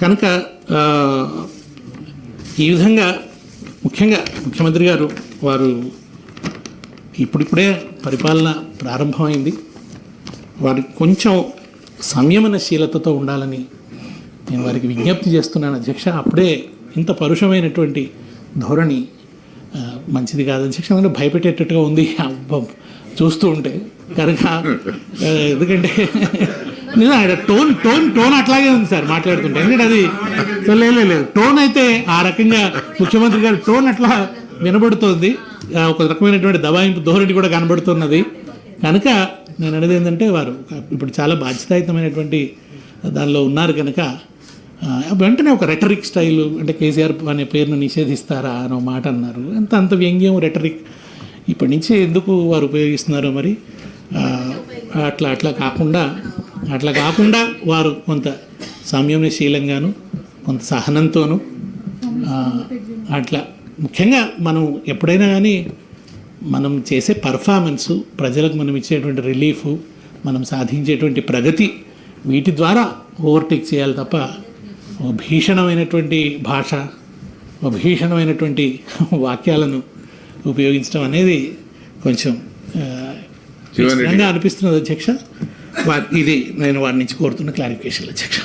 కనుక ఈ విధంగా ముఖ్యంగా ముఖ్యమంత్రి గారు వారు ఇప్పుడిప్పుడే పరిపాలన ప్రారంభమైంది. వారికి కొంచెం సంయమనశీలతతో ఉండాలని నేను వారికి విజ్ఞప్తి చేస్తున్నాను. అధ్యక్ష అప్పుడే ఇంత పరుషమైనటువంటి ధోరణి మంచిది కాదు. అధ్యక్ష భయపెట్టేటట్టుగా ఉంది. అబ్బ, చూస్తూ ఉంటే కనుక ఎందుకంటే నిజం ఆయన టోన్ టోన్ టోన్ అట్లాగే ఉంది సార్ మాట్లాడుతుంటే. ఎందుకంటే అది సో లేదు లేదు, టోన్ అయితే ఆ రకంగా ముఖ్యమంత్రి గారి టోన్ అట్లా వినబడుతోంది. ఒక రకమైనటువంటి దబాయింపు ధోరణి కూడా కనబడుతున్నది. కనుక నేను అనేది ఏంటంటే వారు ఇప్పుడు చాలా బాధ్యతాయుతమైనటువంటి దానిలో ఉన్నారు కనుక వెంటనే ఒక రెటరిక్ స్టైల్ అంటే కేసీఆర్ అనే పేరును నిషేధిస్తారా అని ఒక మాట అన్నారు. అంత అంత వ్యంగ్యం రెటరిక్ ఇప్పటి నుంచి ఎందుకు వారు ఉపయోగిస్తున్నారో మరి? అట్లా అట్లా కాకుండా అట్లా కాకుండా వారు కొంత సంయమనశీలంగాను కొంత సహనంతోనూ అట్లా. ముఖ్యంగా మనం ఎప్పుడైనా కానీ మనం చేసే పర్ఫార్మెన్సు ప్రజలకు మనం ఇచ్చేటువంటి రిలీఫ్ మనం సాధించేటువంటి ప్రగతి వీటి ద్వారా ఓవర్టేక్ చేయాలి తప్ప ఓ భీషణమైనటువంటి భాష ఓ భీషణమైనటువంటి వాక్యాలను ఉపయోగించడం అనేది కొంచెం అనిపిస్తున్నది అధ్యక్ష. ఇది నేను వారి నుంచి కోరుతున్న క్లారిఫికేషన్ అధ్యక్ష.